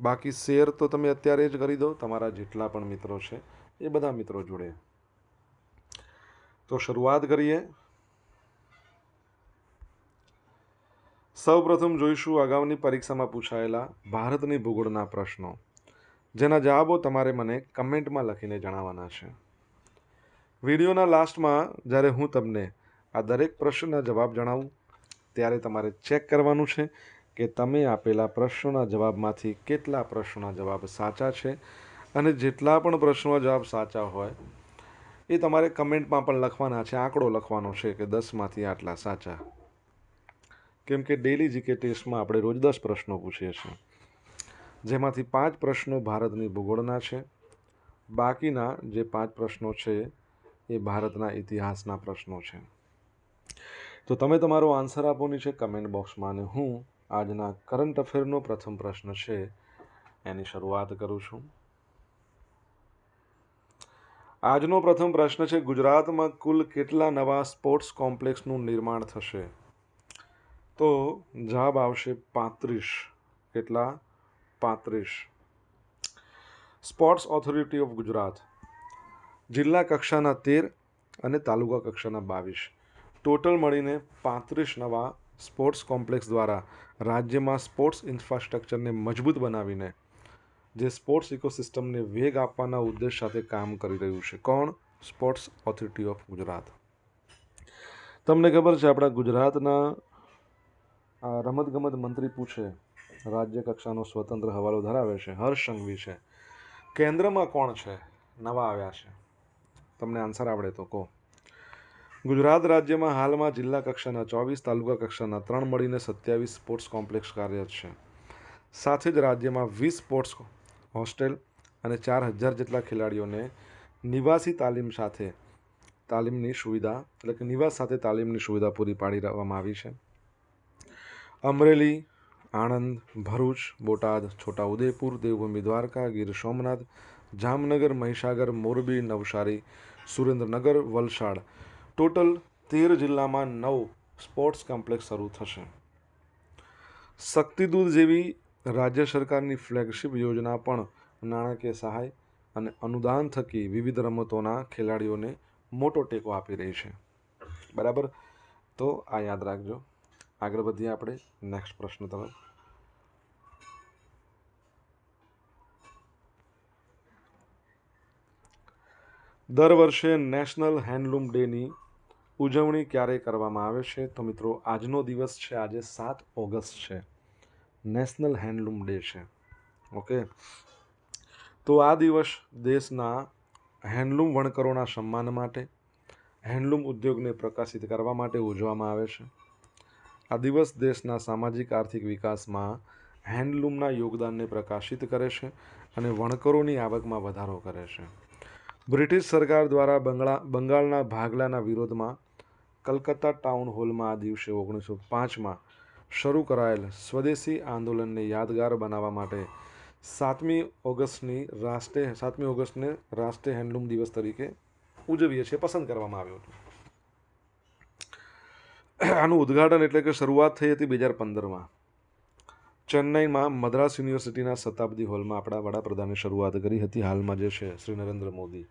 બાકી શેર તો તમે અત્યારે જ કરી દો. તમારા જેટલા પણ મિત્રો છે, એ બધા મિત્રો જોડે. તો શરૂઆત કરીએ. સૌપ્રથમ જોઈશું અગાઉની પરીક્ષામાં પૂછાયેલા ભારતની ભૂગોળના પ્રશ્નો. જેના જવાબો તમારે મને કમેન્ટમાં લખીને જણાવવાના છે. વિડીયોના લાસ્ટમાં જ્યારે હું તમને આ દરેક પ્રશ્નના જવાબ જણાવું, ત્યારે તમારે ચેક કરવાનું છે કે તમે આપેલા પ્રશ્નોના જવાબમાંથી કેટલા પ્રશ્નોના જવાબ સાચા છે અને જેટલા પણ પ્રશ્નોના જવાબ સાચા હોય, એ તમારે કમેન્ટમાં પણ લખવાના છે, આંકડો લખવાનો છે કે દસમાંથી આટલા સાચા. કેમ કે ડેલી જીકે ટેસ્ટમાં આપણે રોજ દસ પ્રશ્નો પૂછીએ છીએ. જેમાંથી પાંચ પ્રશ્નો ભારતની ભૂગોળના છે. બાકીના જે પાંચ પ્રશ્નો છે, એ ભારતના ઇતિહાસના પ્રશ્નો છે. તો તમે તમારો આન્સર આપોની છે કમેન્ટ બોક્સમાં અને હું આજના કરંટ અફેરનો પ્રથમ પ્રશ્ન છે. એની શરૂઆત કરું છું. આજનો પ્રથમ પ્રશ્ન છે, ગુજરાતમાં કુલ કેટલા નવા સ્પોર્ટ્સ કોમ્પ્લેક્સનું નિર્માણ થશે? તો જવાબ આવશે પાંત્રીસ. કેટલા? પાંત્રીસ. Sports authority of Gujarat. જિલ્લા કક્ષાના તેર અને તાલુકા કક્ષાના બાવીસ. ટોટલ મળીને પાંત્રીસ નવા સ્પોર્ટ્સ કોમ્પ્લેક્સ દ્વારા રાજ્યમાં સ્પોર્ટ્સ ઇન્ફ્રાસ્ટ્રક્ચરને મજબૂત બનાવીને જે સ્પોર્ટ્સ ઇકોસિસ્ટમને વેગ આપવાના ઉદ્દેશ સાથે કામ કરી રહ્યું છે. કોણ? Sports authority of Gujarat. તમને ખબર છે, આપણા ગુજરાતના રમતગમત મંત્રી પૂછે, રાજ્ય કક્ષાનો સ્વતંત્ર હવાલો ધરાવે છે, હર્ષ સંઘવી છે. કેન્દ્રમાં કોણ છે? નવા આવ્યા છે. તમને આન્સર આવડે તો કહો. ગુજરાત રાજ્યમાં હાલમાં જિલ્લા કક્ષાના ચોવીસ, તાલુકા કક્ષાના ત્રણ મળીને સત્યાવીસ સ્પોર્ટ્સ કોમ્પ્લેક્સ કાર્યરત છે. સાથે જ રાજ્યમાં વીસ સ્પોર્ટ્સ હોસ્ટેલ અને ચાર હજાર જેટલા ખેલાડીઓને નિવાસી તાલીમ સાથે તાલીમની સુવિધા, એટલે કે નિવાસ સાથે તાલીમની સુવિધા પૂરી પાડી રાખવામાં આવી છે. અમરેલી, આણંદ, ભરૂચ, બોટાદ, છોટાઉદેપુર, દેવભૂમિ દ્વારકા, ગીર સોમનાથ, જામનગર, મહીસાગર, મોરબી, નવસારી, સુરેન્દ્રનગર, વલસાડ ટોટલ તેર જિલ્લામાં નવ સ્પોર્ટ્સ કોમ્પ્લેક્સ શરૂ થશે. શક્તિદૂત જેવી રાજ્ય સરકારની ફ્લેગશિપ યોજના પણ નાણાકીય સહાય અને અનુદાન થકી વિવિધ રમતોના ખેલાડીઓને મોટો ટેકો આપી રહી છે. બરાબર? તો આ યાદ રાખજો. આગળ વધીએ આપણે. નેક્સ્ટ પ્રશ્ન તમે. દર વર્ષે નેશનલ હેન્ડલૂમ ડેની ઉજવણી ક્યારે કરવામાં આવે છે? તો મિત્રો, આજનો દિવસ છે, આજે સાત ઓગસ્ટ છે. નેશનલ હેન્ડલૂમ ડે છે. ઓકે? તો આ દિવસ દેશના હેન્ડલૂમ વણકરોના સન્માન માટે, હેન્ડલૂમ ઉદ્યોગને પ્રકાશિત કરવા માટે ઉજવવામાં આવે છે. આ દિવસ દેશના સામાજિક આર્થિક વિકાસમાં હેન્ડલૂમના યોગદાનને પ્રકાશિત કરે છે અને વણકરોની આવકમાં વધારો કરે છે. બ્રિટિશ સરકાર દ્વારા બંગળા, બંગાળના ભાગલાના વિરોધમાં કલકત્તા ટાઉન હોલમાં આ દિવસે ઓગણીસો પાંચમાં શરૂ કરાયેલ સ્વદેશી આંદોલનને યાદગાર બનાવવા માટે સાતમી ઓગસ્ટની રાષ્ટ્રીય સાતમી ઓગસ્ટને રાષ્ટ્રીય હેન્ડલૂમ દિવસ તરીકે ઉજવીએ છીએ, પસંદ કરવામાં આવ્યો હતો. આનું ઉદ્ઘાટન એટલે કે શરૂઆત થઈ હતી બે હજાર પંદરમાં. ચેન્નઈમાં મદ્રાસ યુનિવર્સિટીના શતાબ્દી હોલમાં આપણા વડાપ્રધાને શરૂઆત કરી હતી હાલમાં જે છે શ્રી નરેન્દ્ર મોદી.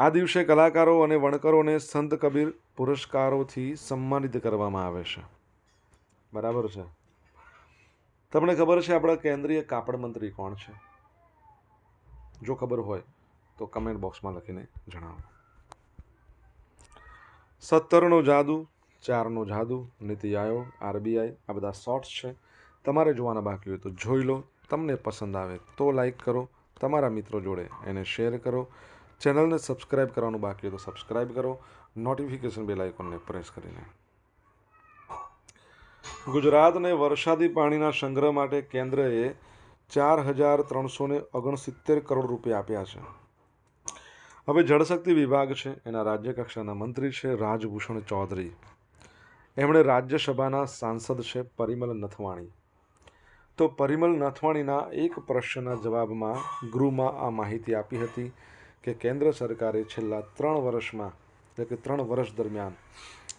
આ દિવસે કલાકારો અને વણકરોને સંત કબીર પુરસ્કારોથી સન્માનિત કરવામાં આવે છે. બરાબર છે? તમને ખબર છે આપણા કેન્દ્રીય કાપડ મંત્રી કોણ છે? જો ખબર હોય તો કમેન્ટ બોક્સમાં લખીને જણાવો. સત્તરનો જાદુ, ચારનો જાદુ, નીતિ આયોગ, આરબીઆઈ, આ બધા શોર્ટ્સ છે. તમારે જોવાના બાકી હોય તો જોઈ લો. તમને પસંદ આવે તો લાઈક કરો. તમારા મિત્રો જોડે એને શેર કરો. ચેનલને સબસ્ક્રાઇબ કરવાનું બાકી હોય તો સબસ્ક્રાઇબ કરો. નોટિફિકેશન બેલ આઇકોનને પ્રેસ કરીને. ગુજરાતને વરસાદી પાણીના સંગ્રહ માટે કેન્દ્રએ ચાર હજાર ત્રણસો ને ઓગણસિત્તેર કરોડ રૂપિયા આપ્યા છે. હવે જળશક્તિ વિભાગ છે, એના રાજ્ય કક્ષાના મંત્રી છે રાજભૂષણ ચૌધરી. એમણે રાજ્યસભાના સાંસદ છે પરિમલ નથવાણી. તો પરિમલ નથવાણીના એક પ્રશ્નના જવાબમાં ગૃહમાં આ માહિતી આપી હતી. કે કેન્દ્ર સરકારે છેલ્લા ત્રણ વર્ષમાં, એટલે કે ત્રણ વર્ષ દરમિયાન,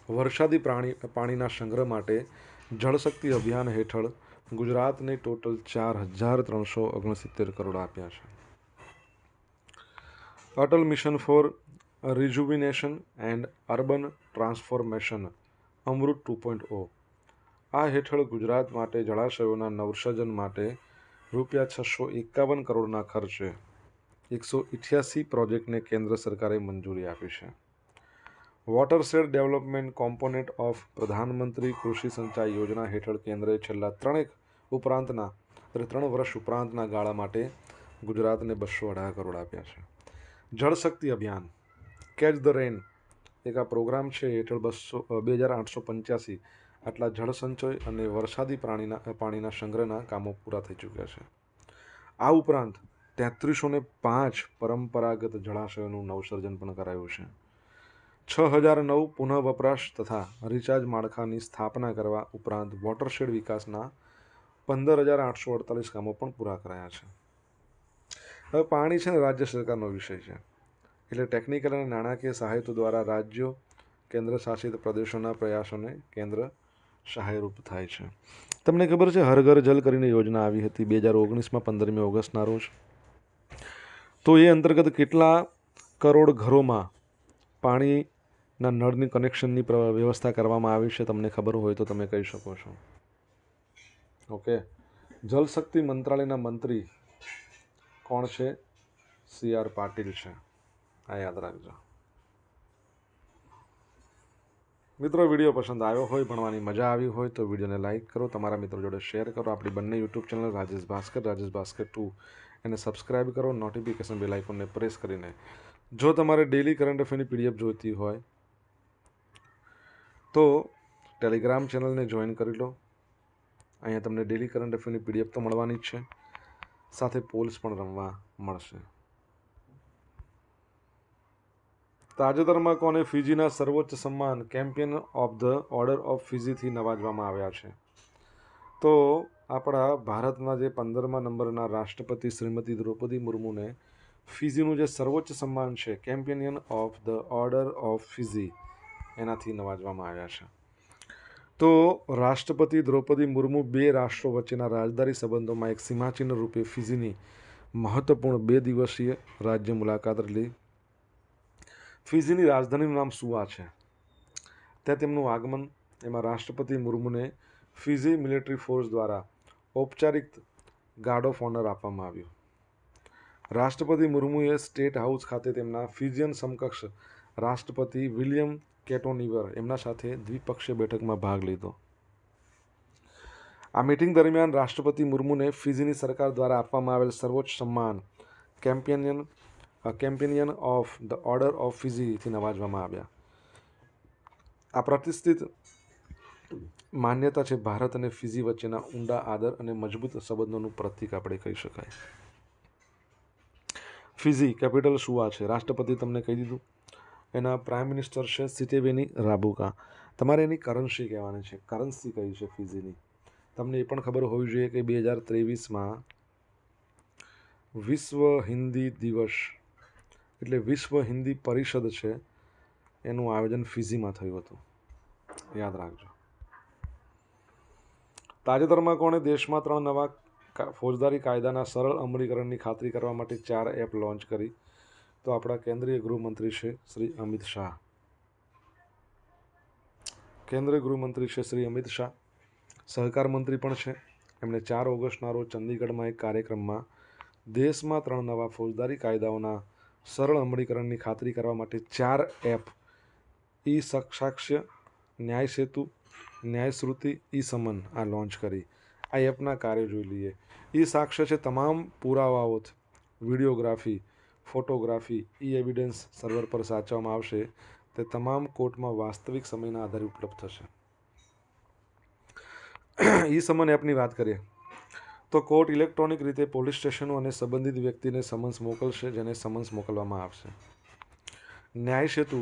વરસાદી પ્રાણી, પાણીના સંગ્રહ માટે જળશક્તિ અભિયાન હેઠળ ગુજરાતને ટોટલ ચાર હજાર ત્રણસો ઓગણસિત્તેર કરોડ આપ્યા છે. Atal mission for rejuvenation and urban transformation, AMRUT two point O. આ હેઠળ ગુજરાત માટે જળાશયોના નવસર્જન માટે રૂપિયા છસો એકાવન કરોડના ખર્ચે એકસો ઇઠ્યાસી પ્રોજેક્ટને કેન્દ્ર સરકારે મંજૂરી આપી છે. વોટરશેડ ડેવલપમેન્ટ કોમ્પોનેન્ટ ઓફ પ્રધાનમંત્રી કૃષિ સિંચાઈ યોજના હેઠળ કેન્દ્રએ છેલ્લા ત્રણેક ઉપરાંતના ત્રણ વર્ષ ઉપરાંતના ગાળા માટે ગુજરાતને બસો અઢાર કરોડ આપ્યા છે. જળશક્તિ અભિયાન, કેચ ધ રેન, એક આ પ્રોગ્રામ છે હેઠળ બસો બે હજાર આઠસો પંચ્યાસી, આટલા જળસંચય અને વરસાદી પ્રાણીના, પાણીના સંગ્રહના કામો પૂરા થઈ ચૂક્યા છે. આ ઉપરાંત તેત્રીસો ને પાંચ પરંપરાગત જળાશયોનું નવસર્જન પણ કરાયું છે. છ હજાર નવ પુનઃ વપરાશ તથા રિચાર્જ માળખાની સ્થાપના કરવા ઉપરાંત વોટરશેડ વિકાસના પંદર હજાર આઠસો અડતાલીસ કામો પણ પૂરા કરાયા છે. હવે પાણી છે ને રાજ્ય સરકારનો વિષય છે. એટલે ટેકનિકલ અને નાણાકીય સહાયતો દ્વારા રાજ્યો, કેન્દ્ર શાસિત પ્રદેશોના પ્રયાસોને કેન્દ્ર સહાયરૂપ થાય છે. તમને ખબર છે હર ઘર જલ કરીને યોજના આવી હતી. બે હજાર ઓગણીસમાં પંદરમી ઓગસ્ટના રોજ તો એ અંતર્ગત કેટલા કરોડ ઘરોમાં પાણીના નળની કનેક્શનની વ્યવસ્થા કરવામાં આવી છે તમને ખબર હોય તો તમે કહી શકો છો. ઓકે. જલશક્તિ મંત્રાલયના મંત્રી કોણ છે? સી આર પાટીલ છે. આ યાદ રાખજો. મિત્રો, વીડિયો પસંદ આવ્યો હોય, ભણવાની મજા આવી હોય તો વિડીયોને લાઇક કરો, તમારા મિત્રો જોડે શેર કરો. આપણી બંને YouTube channel Rajesh Bhaskar Rajesh Bhaskar two એને સબસ્ક્રાઇબ કરો નોટિફિકેશન બેલ આઇકોનને પ્રેસ કરીને. જો તમારે ડેલી કરંટ અફેરની પીડીએફ જોઈતી હોય, તો ટેલિગ્રામ ચેનલને જોઈન કરી લો. અહીંયા તમને ડેલી કરંટ અફેરની પીડીએફ તો મળવાની જ છે. સાથે પોલ્સ પણ રમવા મળશે. તાજેતરમાં કોને ફિજીના સર્વોચ્ચ સન્માન companion of the order of ફિજીથી નવાજવામાં આવ્યા છે. તો આપણા ભારતના જે પંદરમા નંબરના રાષ્ટ્રપતિ શ્રીમતી દ્રૌપદી મુર્મુને ફિઝીનું જે સર્વોચ્ચ સન્માન છે companion of the order of Fiji એનાથી નવાજવામાં આવ્યા છે. તો રાષ્ટ્રપતિ દ્રૌપદી મુર્મુ બે રાષ્ટ્રો વચ્ચેના રાજદારી સંબંધોમાં એક સીમાચિહ્ન રૂપે ફિઝીની મહત્વપૂર્ણ બે દિવસીય રાજ્ય મુલાકાત લીધી. ફિઝીની રાજધાનીનું નામ સુવા છે. ત્યાં તેમનું આગમન, એમાં રાષ્ટ્રપતિ મુર્મુને ફિજી મિલિટરી ફોર્સ દ્વારા ઔપચારિક ગાર્ડ ઓફ ઓનર આપવામાં આવ્યું. રાષ્ટ્રપતિ મુર્મુએ સ્ટેટ હાઉસ ખાતે તેમના ફિઝિયન સમકક્ષ રાષ્ટ્રપતિ વિલિયમ કેટોનિવર એમના સાથે દ્વિપક્ષીય બેઠકમાં ભાગ લીધો. આ મિટિંગ દરમિયાન રાષ્ટ્રપતિ મુર્મુને ફિઝીની સરકાર દ્વારા આપવામાં આવેલ સર્વોચ્ચ સન્માન companion companion of the order of ફિઝીથી નવાજવામાં આવ્યા. આ પ્રતિષ્ઠિત માન્યતા છે, ભારત અને ફિજી વચ્ચેના ઊંડા આદર અને મજબૂત સંબંધોનું પ્રતીક આપણે કહી શકાય. ફિઝી કેપિટલ સુવા છે. રાષ્ટ્રપતિ તમને કહી દીધું. એના પ્રાઇમ મિનિસ્ટર છે સિટેવેની રાબુકા. તમારે એની કરન્સી કહેવાની છે. કરન્સી કઈ છે ફિઝીની તમને એ પણ ખબર હોવી જોઈએ કે બે હજાર ત્રેવીસમાં વિશ્વ હિન્દી દિવસ એટલે વિશ્વ હિન્દી પરિષદ છે. એનું આયોજન ફિઝીમાં થયું હતું. યાદ રાખજો. તાજેતરમાં કોણે દેશમાં ત્રણ નવા ફોજદારી કાયદાના સરળ અમલીકરણની ખાતરી કરવા માટે ચાર એપ લોન્ચ કરી. તો આપણા કેન્દ્રીય ગૃહમંત્રી છે શ્રી અમિત શાહ. કેન્દ્રીય ગૃહમંત્રી છે શ્રી અમિત શાહ. સહકાર મંત્રી પણ છે. એમણે ચાર ઓગસ્ટના રોજ ચંદીગઢમાં એક કાર્યક્રમમાં દેશમાં ત્રણ નવા ફોજદારી કાયદાઓના સરળ અમલીકરણની ખાતરી કરવા માટે ચાર એપ ઈ સક્ષાક્ષ્ય ન્યાય સેતુ ન્યાય શ્રુતિ ઈ સમન આ લોન્ચ કરી. આ એપના કાર્યો જોઈ લઈએ. ઈ સાક્ષ્ય છે તમામ પુરાવાઓ videography, photography, e evidence server પર સાચવવામાં આવશે. તે તમામ કોર્ટમાં વાસ્તવિક સમયના આધારે ઉપલબ્ધ થશે. ઈ સમન એપની વાત કરીએ. તો કોર્ટ ઇલેક્ટ્રોનિક રીતે પોલીસ સ્ટેશનો અને સંબંધિત વ્યક્તિને સમન્સ મોકલશે, જેને સમન્સ મોકલવામાં આવશે. Nyay Setu.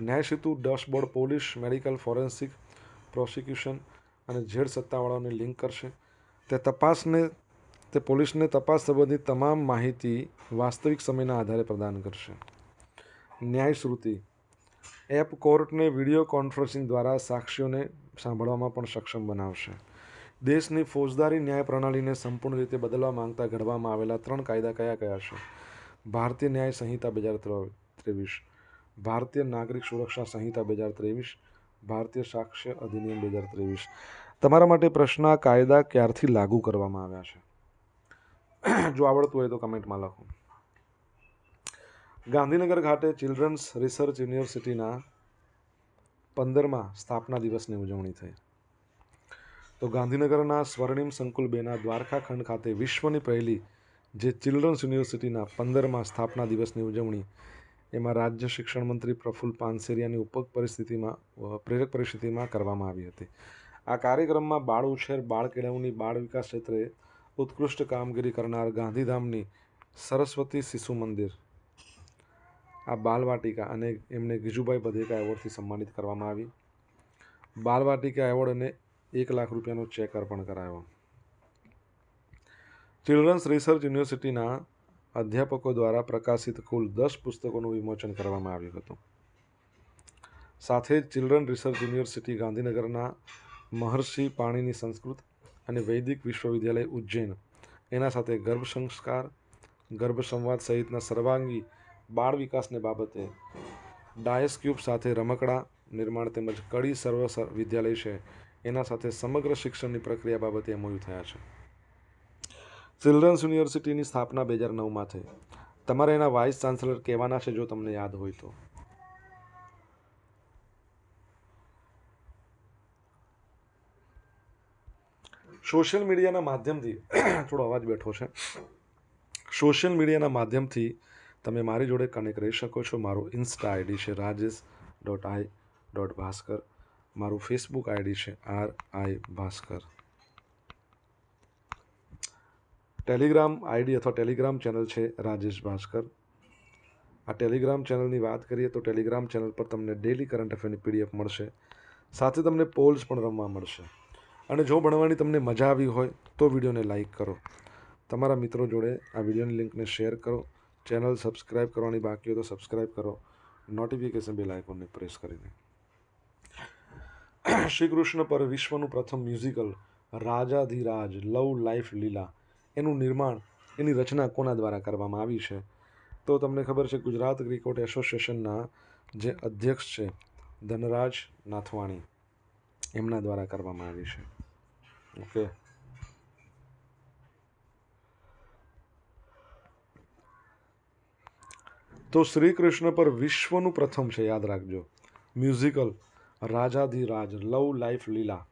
Nyay Setu dashboard police medical forensic prosecution અને જેડ સત્તાવાળાઓને લિંક કરશે. તે તપાસને, તે પોલીસને તપાસ સંબંધિત તમામ માહિતી વાસ્તવિક સમયના આધારે પ્રદાન કરશે. ન્યાય શ્રુતિ. એપ કોર્ટને વીડિયો કોન્ફરન્સિંગ દ્વારા સાક્ષીઓને સાંભળવામાં પણ સક્ષમ બનાવશે. દેશની ફોજદારી ન્યાય પ્રણાલીને સંપૂર્ણ રીતે બદલવા માંગતા ઘડવામાં આવેલા ત્રણ કાયદા કયા કયા છે? ભારતીય ન્યાય સંહિતા બે હજાર ત્રેવીસ. ભારતીય નાગરિક સુરક્ષા સંહિતા બે હજાર ત્રેવીસ. ભારતીય સાક્ષ્ય અધિનિયમ બે હજાર ત્રેવીસ. તમારા માટે પ્રશ્ન કાયદા ક્યારથી લાગુ કરવામાં આવ્યા છે? જો આવડતું હોય તો કમેન્ટમાં લખો. ગાંધીનગર ખાતે ચિલ્ડ્રન્સ રિસર્ચ યુનિવર્સિટીના પંદરમા સ્થાપના દિવસની ઉજવણી થઈ. તો ગાંધીનગરના સ્વર્ણિમ સંકુલ બેના દ્વારકા ખંડ ખાતે વિશ્વની પહેલી જે ચિલ્ડ્રન્સ યુનિવર્સિટીના પંદરમા સ્થાપના દિવસની ઉજવણી એમાં રાજ્ય શિક્ષણ મંત્રી પ્રફુલ પાનસેરિયાની ઉપક પરિસ્થિતિમાં પ્રેરક પરિસ્થિતિમાં કરવામાં આવી હતી. આ કાર્યક્રમમાં બાળ ઉછેર, બાળ કેળવણી, બાળ વિકાસ ક્ષેત્રે ઉત્કૃષ્ટ કામગીરી કરનાર ગાંધીધામની સરસ્વતી શિશુ મંદિર, આ બાલવાટિકા અને એમને ગીજુભાઈ બધેકા એવોર્ડથી સન્માનિત કરવામાં આવી. બાલવાટિકા એવોર્ડ અને એક લાખ રૂપિયાનો ચેક અર્પણ કરાયો. ચિલ્ડ્રન્સ રિસર્ચ યુનિવર્સિટીના અધ્યાપકો દ્વારા પ્રકાશિત કુલ દસ પુસ્તકોનું વિમોચન કરવામાં આવ્યું હતું. સાથે જ ચિલ્ડ્રન રિસર્ચ યુનિવર્સિટી ગાંધીનગરના મહર્ષિ પાણીની સંસ્કૃત અને વૈદિક વિશ્વવિદ્યાલય ઉજ્જૈન, એના સાથે ગર્ભ સંસ્કાર, ગર્ભ સંવાદ સહિતના સર્વાંગી બાળ વિકાસને બાબતે ડાયસ ક્યુબ સાથે રમકડા નિર્માણ તેમજ કડી સર્વ વિદ્યાલય છે, એના સાથે સમગ્ર શિક્ષણની પ્રક્રિયા બાબતે એમઓયુ થયા છે. ચિલ્ડ્રન્સ યુનિવર્સિટીની સ્થાપના બે હજાર નવમાં થઈ. તમારે એના વાઇસ ચાન્સલર કહેવાના છે જો તમને યાદ હોય તો. સોશિયલ મીડિયાના માધ્યમથી, થોડો અવાજ બેઠો છે. સોશિયલ મીડિયાના માધ્યમથી તમે મારી જોડે કનેક્ટ રહી શકો છો. મારું ઇન્સ્ટા આઈડી છે Rajesh dot I dot Bhaskar મારું ફેસબુક આઈડી છે R I Bhaskar. Telegram ID અથવા ટેલિગ્રામ ચેનલ છે રાજેશ ભાસ્કર. આ ટેલિગ્રામ ચેનલની વાત કરીએ તો ટેલિગ્રામ ચેનલ પર તમને ડેલી કરંટ અફેરની પીડીએફ મળશે. સાથે તમને પોલ્સ પણ રમવા મળશે. અને જો ભણવાની તમને મજા આવી હોય તો વિડીયોને લાઇક કરો. તમારા મિત્રો જોડે આ વિડીયોની લિંકને શેર કરો. ચેનલ સબસ્ક્રાઇબ કરવાની બાકી હોય તો સબસ્ક્રાઇબ કરો. નોટિફિકેશન બેલ આઇકોનને પ્રેસ કરીને. શ્રી કૃષ્ણ પર વિશ્વનું પ્રથમ મ્યુઝિકલ રાજાધિરાજ લવ લાઈફ લીલા એનું નિર્માણ, એની રચના કોના દ્વારા કરવામાં આવી છે? તો તમને ખબર છે, ગુજરાત ક્રિકેટ એસોસિએશનના જે અધ્યક્ષ છે, ધનરાજ નાથવાણી. એમના દ્વારા કરવામાં આવી છે. ઓકે. તો શ્રી કૃષ્ણ પર વિશ્વનું પ્રથમ છે, યાદ રાખજો. મ્યુઝિકલ રાજાધિરાજ, લવ લાઈફ લીલા.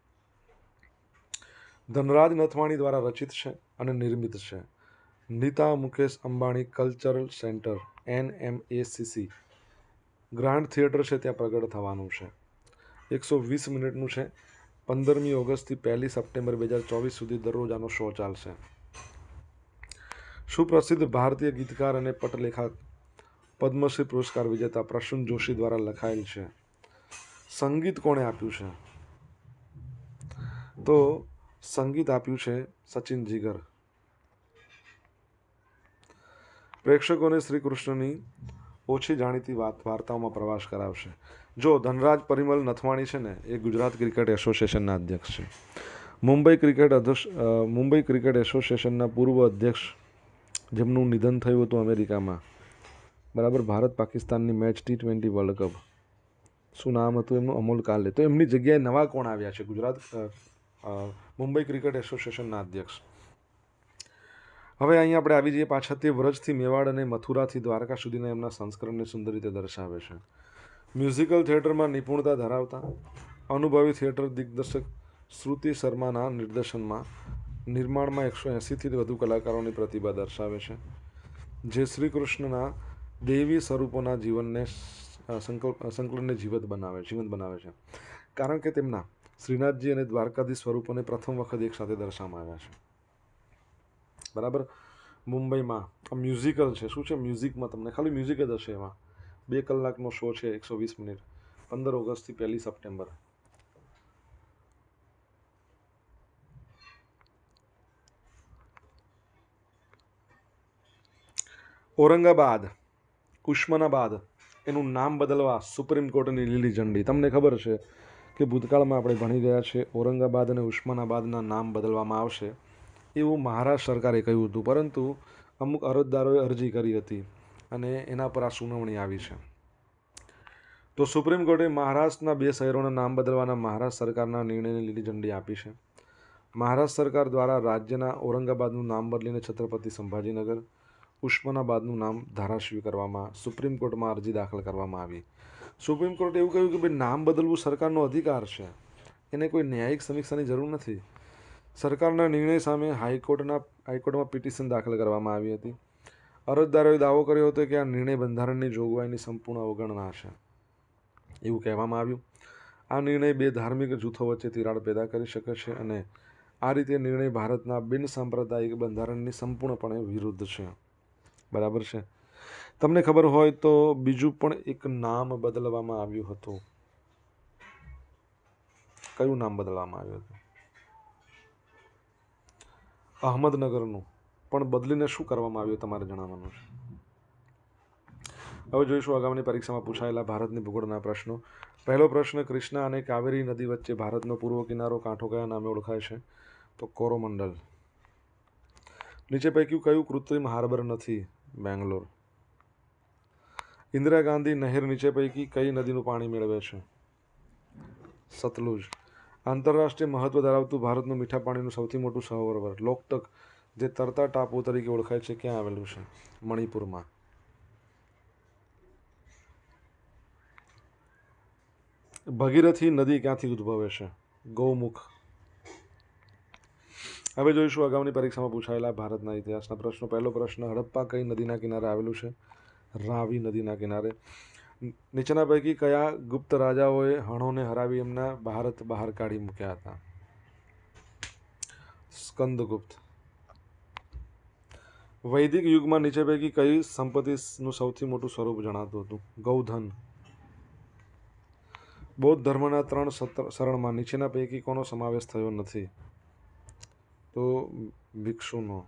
ધનરાજ નથવાણી દ્વારા રચિત છે. અને નિર્મિત છે. Nita Mukesh Ambani cultural centre N M A CC grand theatre છે ત્યાં પ્રગટ થવાનું છે. એકસો વીસ મિનિટનું છે. પંદરમી ઓગસ્ટથી પહેલી સપ્ટેમ્બર બે હજાર ચોવીસ સુધી દરરોજ આનો શો ચાલશે. સુપ્રસિદ્ધ ભારતીય ગીતકાર અને પટલેખક, પદ્મશ્રી પુરસ્કાર વિજેતા પ્રસૂન જોશી દ્વારા લખાયેલ છે. સંગીત કોણે આપ્યું છે? તો સંગીત આપ્યું છે સચિન જીગર. પ્રેક્ષકોને શ્રી કૃષ્ણની ઓછી જાણીતી વાત વાર્તાઓમાં પ્રવાસ કરાવશે. જો ધનરાજ પરિમલ નથવાણી છે ને, એ ગુજરાત ક્રિકેટ એસોસિએશનના અધ્યક્ષ છે. મુંબઈ ક્રિકેટ અધ્યક્ષ મુંબઈ ક્રિકેટ એસોસિએશનના પૂર્વ અધ્યક્ષ જેમનું નિધન થયું હતું અમેરિકામાં. બરાબર, ભારત પાકિસ્તાનની match T twenty world cup. શું નામ હતું એમનું? અમોલ કાલે. તો એમની જગ્યાએ નવા કોણ આવ્યા છે? ગુજરાત મુંબઈ ક્રિકેટ એસોસિએશનના અધ્યક્ષ. હવે અહીં આપણે આવી જઈએ પાછા તે વ્રજથી મેવાડ અને મથુરાથી દ્વારકા સુધીના એમના સંસ્કરણને સુંદર રીતે દર્શાવે છે. મ્યુઝિકલ થિયેટરમાં નિપુણતા ધરાવતા અનુભવી થિયેટર દિગ્દર્શક શ્રુતિ શર્માના નિર્દેશનમાં નિર્માણમાં એકસો એંસીથી વધુ કલાકારોની પ્રતિભા દર્શાવે છે. જે શ્રી કૃષ્ણના દેવી સ્વરૂપોના જીવનને સંકલ્પ સંકલનને જીવંત બનાવે જીવંત બનાવે છે. કારણ કે તેમના શ્રીનાથજી અને દ્વારકાધીશ સ્વરૂપોને પ્રથમ વખત એકસાથે દર્શાવવામાં આવ્યા છે. બરાબર? મુંબઈમાં. આ મ્યુઝિકલ છે. શું છે મ્યુઝિકમાં તમને? ખાલી મ્યુઝિક જ હશે એમાં. બે કલાકનો શો છે, એકસો વીસ મિનિટ. પંદર ઓગસ્ટથી પહેલી સપ્ટેમ્બર. ઔરંગાબાદ. ઉસ્માનાબાદ એનું નામ બદલવા સુપ્રીમ કોર્ટની લીલી ઝંડી. તમને ખબર છે કે ભૂતકાળમાં આપણે ભણી ગયા છે ઔરંગાબાદ અને ઉસ્માનાબાદના નામ બદલવામાં આવશે. એવું મહારાષ્ટ્ર સરકારે કહ્યું હતું. પરંતુ અમુક અરજદારોએ અરજી કરી હતી અને એના પર આ સુનાવણી આવી છે. તો સુપ્રીમ કોર્ટે મહારાષ્ટ્રના બે શહેરોના નામ બદલવાના મહારાષ્ટ્ર સરકારના નિર્ણયને લીલી ઝંડી આપી છે. મહારાષ્ટ્ર સરકાર દ્વારા રાજ્યના ઔરંગાબાદનું નામ બદલીને છત્રપતિ સંભાજીનગર, ઉસ્માનાબાદનું નામ ધારાશીવ કરવામાં સુપ્રીમ કોર્ટમાં અરજી દાખલ કરવામાં આવી. સુપ્રીમ કોર્ટે એવું કહ્યું કે ભાઈ, નામ બદલવું સરકારનો અધિકાર છે. એને કોઈ ન્યાયિક સમીક્ષાની જરૂર નથી. સરકારના નિર્ણય સામે હાઈકોર્ટના, હાઈકોર્ટમાં પિટિશન દાખલ કરવામાં આવી હતી. અરજદારોએ દાવો કર્યો હતો કે આ નિર્ણય બંધારણની જોગવાઈની સંપૂર્ણ અવગણના છે એવું કહેવામાં આવ્યું. આ નિર્ણય બે ધાર્મિક જૂથો વચ્ચે તિરાડ પેદા કરી શકે છે અને આ રીતે નિર્ણય ભારતના બિન સાંપ્રદાયિક બંધારણની સંપૂર્ણપણે વિરુદ્ધ છે. બરાબર છે? તમને ખબર હોય તો બીજું પણ એક નામ બદલવામાં આવ્યું હતું. કયું નામ બદલવામાં આવ્યું હતું? અહમદનગરનું. પણ બદલીને શું કરવામાં આવ્યું તમારે જણાવવાનું છે? હવે જોઈશું આગામી પરીક્ષામાં પૂછાયેલા ભારતની ભૂગોળના પ્રશ્નો. પહેલો પ્રશ્ન, કૃષ્ણા અને કાવેરી નદી વચ્ચે ભારતનો પૂર્વ કિનારો કાંઠો કયા નામે ઓળખાય છે? તો કોરોમંડલ. નીચે પૈકી કયું કૃત્રિમ હાર્બર નથી? બેંગ્લોર. ઇન્દિરા ગાંધી નહેર નીચે પૈકી કઈ નદીનું પાણી મેળવે છે? સતલુજ. આંતરરાષ્ટ્રીય મહત્વ ધરાવતું ભારતનું મીઠા પાણીનું સૌથી મોટું સરોવર લોકટક જે તરતા ટાપુ તરીકે ઓળખાય છે, ક્યાં આવેલું છે? મણિપુરમાં. ભગીરથી નદી ક્યાંથી ઉદ્ભવે છે? ગૌમુખ. હવે જોઈશું અગાઉની પરીક્ષામાં પૂછાયેલા ભારતના ઇતિહાસના પ્રશ્નો. પહેલો પ્રશ્ન, હડપ્પા કઈ નદીના કિનારે આવેલું છે? રાવી નદીના કિનારે. નીચેના પૈકી કયા ગુપ્ત રાજાઓએ હણોને હરાવી એમના ભારત બહાર કાઢી મૂક્યા હતા? સ્કંદગુપ્ત. વૈદિક યુગમાં નીચે પૈકી કઈ સંપત્તિનું સૌથી મોટું સ્વરૂપ જણાતું હતું? ગૌધન. બૌદ્ધ ધર્મના ત્રણ શરણમાં નીચેના પૈકી કોનો સમાવેશ થયો નથી? તો ભિક્ષુનો.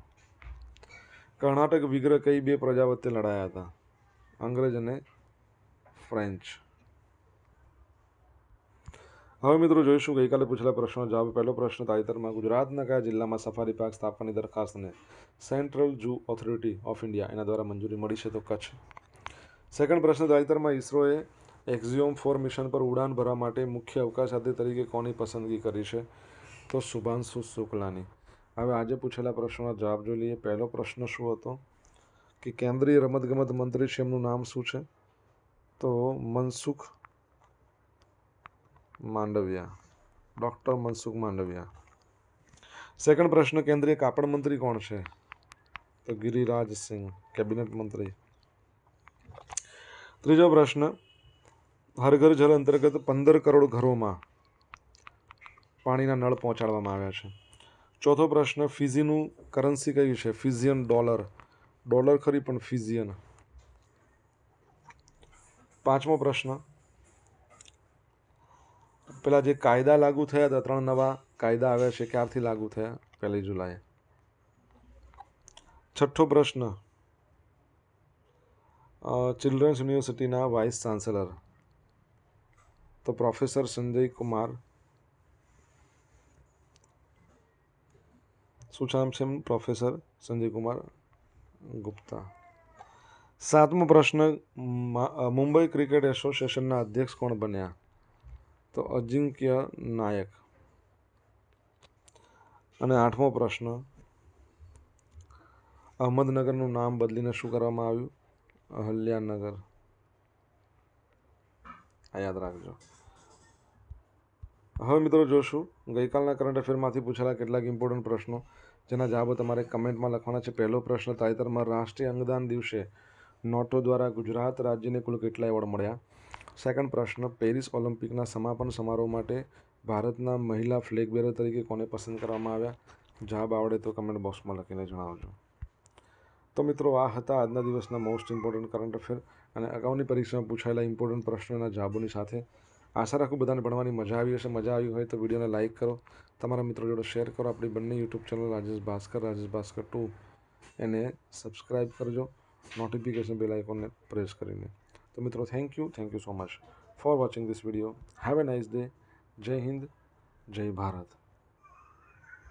કર્ણાટક વિગ્રહ કઈ બે પ્રજા વચ્ચે લડાયા હતા? અંગ્રેજ અને ફ્રેન્ચ હવે મિત્રો જોઈશું ગઈકાલે પૂછેલા પ્રશ્નો જવાબ. પહેલો પ્રશ્ન, તાજેતરમાં ગુજરાતના કયા જિલ્લામાં સફારી પાર્ક સ્થાપવાની દરખાસ્તને central zoo authority of India એના દ્વારા મંજૂરી મળી છે તો કચ્છ. સેકન્ડ પ્રશ્ન, તાજેતરમાં ઇસરોએ એક્ઝિયોમ ફોર મિશન પર ઉડાન ભરવા માટે મુખ્ય અવકાશયાત્રી તરીકે કોની પસંદગી કરી છે? તો શુભાંશુ શુક્લાની. હવે આજે પૂછેલા પ્રશ્નોના જવાબ જોઈ લઈએ. પહેલો પ્રશ્ન શું હતો? કે કેન્દ્રીય રમતગમત મંત્રી છે એમનું નામ શું છે? તો મનસુખ માંડવિયા, ડૉક્ટર મનસુખ માંડવિયા. સેકન્ડ પ્રશ્ન, કેન્દ્રીય કાપડ મંત્રી કોણ છે? તો ગિરિરાજ સિંહ કેબિનેટ મંત્રી. ત્રીજો પ્રશ્ન, હર ઘર જલ અંતર્ગત પંદર કરોડ ઘરોમાં પાણીના નળ પહોંચાડવામાં આવ્યા છે. ચોથો પ્રશ્ન, ફિઝીનું કરન્સી કયું છે? ફિઝિયન ડોલર. ડોલર ખરી પણ ફિઝિયન. પાંચમો પ્રશ્ન. પેલા જે કાયદા લાગુ થયા હતા, ત્રણ નવા કાયદા આવ્યા છે, ક્યારથી લાગુ થયા? પહેલી જુલાઈ છઠ્ઠો પ્રશ્ન. ચિલ્ડ્રન્સ યુનિવર્સિટીના વાઇસ ચાન્સેલર તો પ્રોફેસર સંજય કુમાર. શું નામ છે એમનું? પ્રોફેસર સંજય કુમાર ગુપ્તા. સાતમો પ્રશ્ન મુંબઈ ક્રિકેટ એસોસિએશનના અધ્યક્ષ કોણ બન્યા? તો અજિંક્ય નાયક. અને આઠમો પ્રશ્ન, અહમદનગરનું નામ બદલીને શું કરવામાં આવ્યું? અહલ્યાનગર. આ યાદ રાખજો. હવે મિત્રો જોશું, ગઈકાલના કરંટ અફેરમાંથી પૂછેલા કેટલાક ઇમ્પોર્ટન્ટ પ્રશ્નો, જેના જવાબો તમારે કમેન્ટમાં લખવાના છે. પહેલો પ્રશ્ન, તાજેતરમાં રાષ્ટ્રીય અંગદાન દિવસે નોટો દ્વારા ગુજરાત રાજ્યને કુલ કેટલા એવોર્ડ મળ્યા? સેકન્ડ પ્રશ્ન, પેરિસ ઓલિમ્પિકના સમાપન સમારોહ માટે ભારતના મહિલા ફ્લેગ બેરર તરીકે કોને પસંદ કરવામાં આવ્યા? જવાબ આવડે તો કમેન્ટ બોક્સમાં લખીને જણાવજો. તો મિત્રો, આ હતા આજના દિવસના મોસ્ટ ઇમ્પોર્ટન્ટ કરંટ અફેર અને અગાઉની પરીક્ષામાં પૂછાયેલા ઇમ્પોર્ટન્ટ પ્રશ્નોના જવાબોની સાથે. આશા રાખું બધાને ભણવાની મજા આવી હશે. મજા આવી હોય તો વિડીયોને લાઇક કરો. તમારા મિત્રો જોડે શેર કરો. આપણી બંને YouTube channel Rajesh Bhaskar Rajesh Bhaskar two એને સબસ્ક્રાઈબ કરજો. નોટિફિકેશન બેલ આઇકોનને પ્રેસ કરીને. તો મિત્રો thank you thank you so much for watching this video have a nice day Jai Hind Jai Bharat